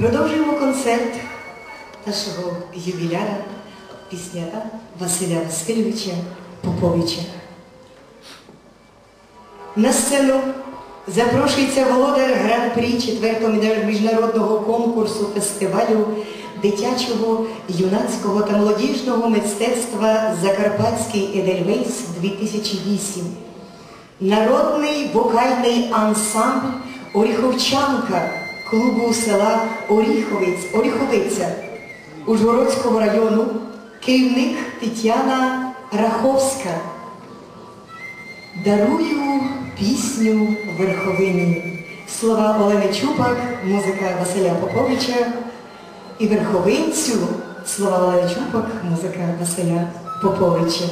Продовжуємо концерт нашого ювіляра, пісняра Василя Васильовича Поповича. На сцену запрошується володар гран-прі 4-го міжнародного конкурсу фестивалю дитячого, юнацького та молодіжного мистецтва Закарпатський Едельвейс 2008. Народний вокальний ансамбль Оріховчанка клубу села Оріховець, Оріховиця Ужгородського району, керівник Тетяна Раховська. Дарую пісню верховині. Слова Олени Чупак, музика Василя Поповича і верховинцю слова Олени Чупак, музика Василя Поповича.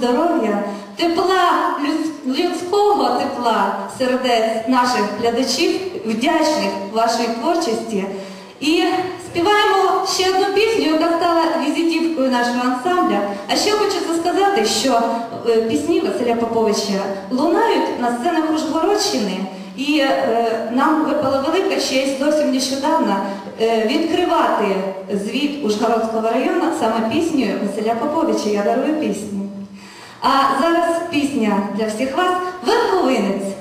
Здоров'я, тепла, людського тепла сердець наших глядачів, вдячних вашій творчості. І співаємо ще одну пісню, яка стала візитівкою нашого ансамбля. А ще хочеться сказати, що е, пісні Василя Поповича лунають на сценах Ужгородщини. І е, нам випала велика честь зовсім нещодавно е, відкривати звіт Ужгородського району саме піснею Василя Поповича Я дарую пісню. А зараз пісня для всіх вас Верховинець.